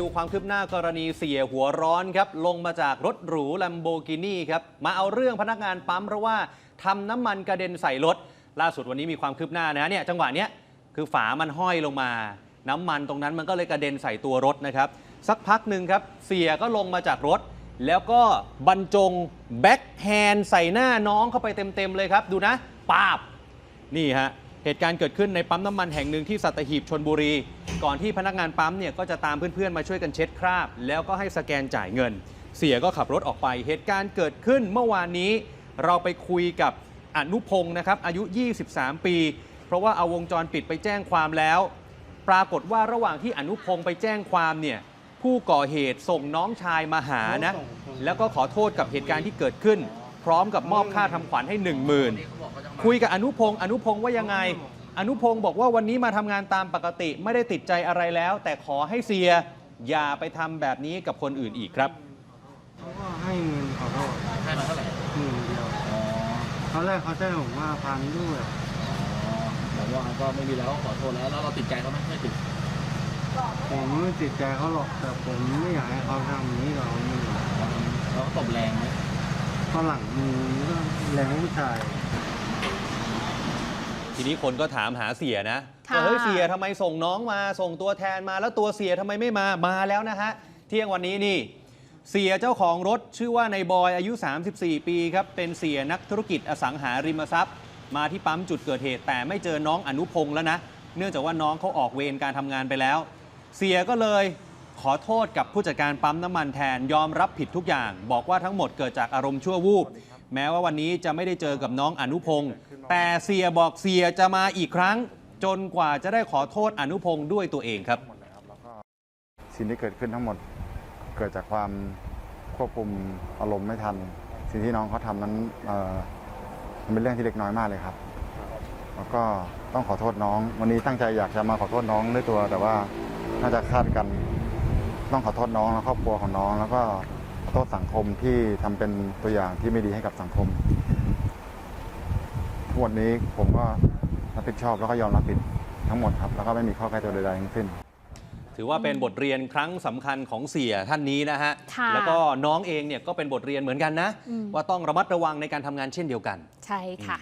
ดูความคืบหน้ากรณีเสียหัวร้อนครับ ลงมาจากรถหรูลัมโบกินีครับ มาเอาเรื่องพนักงานปั๊มเพราะว่าทำน้ำมันกระเด็นใส่รถ ล่าสุดวันนี้มีความคืบหน้านะเนี่ยจังหวะเนี้ยคือฝามันห้อยลงมา น้ำมันตรงนั้นมันก็เลยกระเด็นใส่ตัวรถนะครับ สักพักหนึ่งครับ เสียก็ลงมาจากรถ แล้วก็บรรจงแบ็คแฮนด์ใส่หน้าน้องเข้าไปเต็มๆเลยครับ ดูนะปาบนี่ฮะ เหตุการณ์เกิดขึ้นในปั๊มน้ำมันแห่งหนึ่งที่สัตหีบชนบุรี ก่อนที่พนักงานปั๊มเนี่ยก็จะตามเพื่อนๆมาช่วยกันเช็ดคราบ แล้วก็ให้สแกนจ่ายเงิน เสียก็ขับรถออกไป เหตุการณ์เกิดขึ้นเมื่อวานนี้ เราไปคุยกับอนุพงศ์นะครับอายุ 23 ปี เพราะว่าเอาวงจรปิดไปแจ้งความแล้ว ปรากฏว่าระหว่างที่อนุพงศ์ไปแจ้งความเนี่ยผู้ก่อเหตุส่งน้องชายมาหานะแล้วก็ขอโทษกับเหตุการณ์ที่เกิดขึ้น พร้อมกับมอบค่าทำขวัญให้ 1 0,000 คุยกับอนุพงศ์อนุพงศ์ว่ายังไง อนุพงศ์บอกว่าวันนี้มาทำงานตามปกติไม่ได้ติดใจอะไรแล้ว แต่ขอให้เสียอย่าไปทำแบบนี้กับคนอื่นอีกครับเขาก็ให้เงินขอโทษให้มาเท่าไหร่หมื่นเดียวอ๋อตอนแรกเขาแจ้งผมว่าพันด้วยอ๋อแต่ว่าก็ไม่มีแล้วขอโทษแล้วแล้วเราติดใจเขาไหมไม่ติดผมไม่ติดใจเขาหรอกแต่ผมไม่อยากให้เขาทำอย่างนี้กับเรานี่หรอกแล้วตบแรงไหม ฝรั่งมือก็แรงผู้ชาย ทีนี้คนก็ถามหาเสียนะค่ะ ว่าเฮ้ยเสียทำไมส่งน้องมาส่งตัวแทนมาแล้วตัวเสียทำไมไม่มามาแล้วนะฮะ เที่ยงวันนี้นี่ เสียเจ้าของรถชื่อว่านายบอยอายุ 34 ปีครับ เป็นเสียนักธุรกิจอสังหาริมทรัพย์ มาที่ปั๊มจุดเกิดเหตุ แต่ไม่เจอน้องอนุพงศ์แล้วนะ เนื่องจากว่าน้องเขาออกเวรการทำงานไปแล้ว เสียก็เลย ขอโทษกับผู้จัดการปั๊มน้ำมันแทนยอมรับผิดทุกอย่าง บอกว่าทั้งหมดเกิดจากอารมณ์ชั่ววูบแม้ว่าวันนี้จะไม่ได้เจอกับน้องอนุพงศ์แต่เสียบอกเสียจะมาอีกครั้ง จนกว่าจะได้ขอโทษอนุพงศ์ด้วยตัวเองครับสิ่งที่เกิดขึ้นทั้งหมดเกิดจากความควบคุมอารมณ์ไม่ทัน สิ่งที่น้องเขาทำนั้นเออมันเป็นเรื่องที่เล็กน้อยมากเลยครับ แล้วก็ต้องขอโทษน้อง วันนี้ตั้งใจอยากจะมาขอโทษน้องด้วยตัว แต่ว่าน่าจะคาดกัน ต้องขอโทษน้องและครอบครัวของน้อง แล้วก็ขอโทษสังคมที่ทำเป็นตัวอย่างที่ไม่ดีให้กับสังคมทุกวันนี้ผมก็รับผิดชอบแล้วก็ยอมรับผิดทั้งหมดครับ แล้วก็ไม่มีข้อแก้ตัวใดๆทั้งสิ้น ถือว่าเป็นบทเรียนครั้งสำคัญของเสียท่านนี้นะฮะค่ะแล้วก็น้องเองเนี่ยก็เป็นบทเรียนเหมือนกันนะอืมว่าต้องระมัดระวังในการทำงานเช่นเดียวกัน ใช่ค่ะ